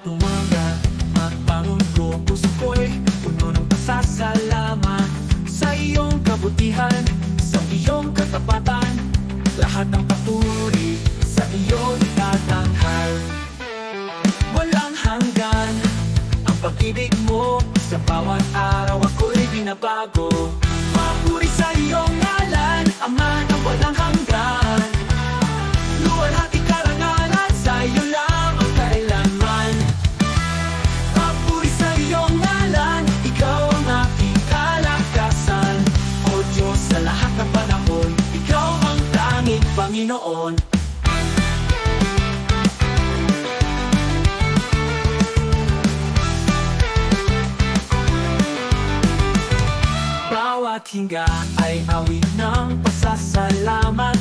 at umaga At pangon ko puso ko'y puno ng pasasalamat. Sa iyong kabutihan, sa iyong katapatan Lahat ng paturi sa iyo itatanghal Walang hanggan ang pag-ibig mo Sa bawat araw ako'y binabago. Mapuri sa iyong ngalan, Ama na walang hanggan. Panginoon. Bawat hinga ay awit ng pasasalamat.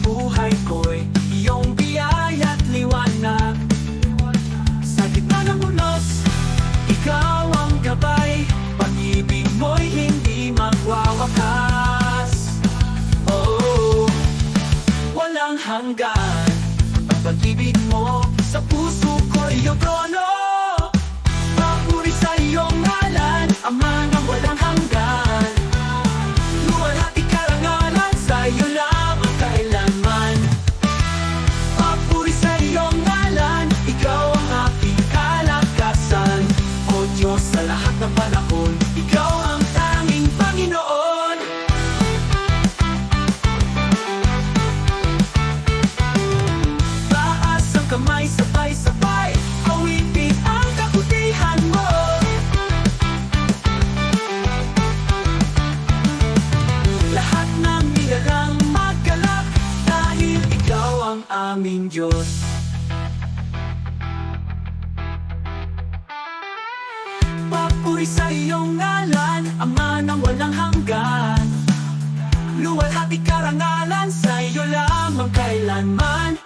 Buhay ko'y pag-ibig mo sa puso ko'y iyong trono Papuri sa iyong ngalan Ama ng walang hanggan. Luwalhati karangalan Sa iyo lang ang kailanman. Papuri sa iyong ngalan Ikaw ang aking kalakasan. O Diyos sa lahat ng panahon Ikaw ang kamay sabay-sabay Awitin ang kabutihan mo. Lahat ng nilalang magkalak Dahil ikaw ang aming Diyos. Papuri sa iyong ngalan Ama ng walang hanggan. Luwalhati karangalan Sa iyo lamang kailanman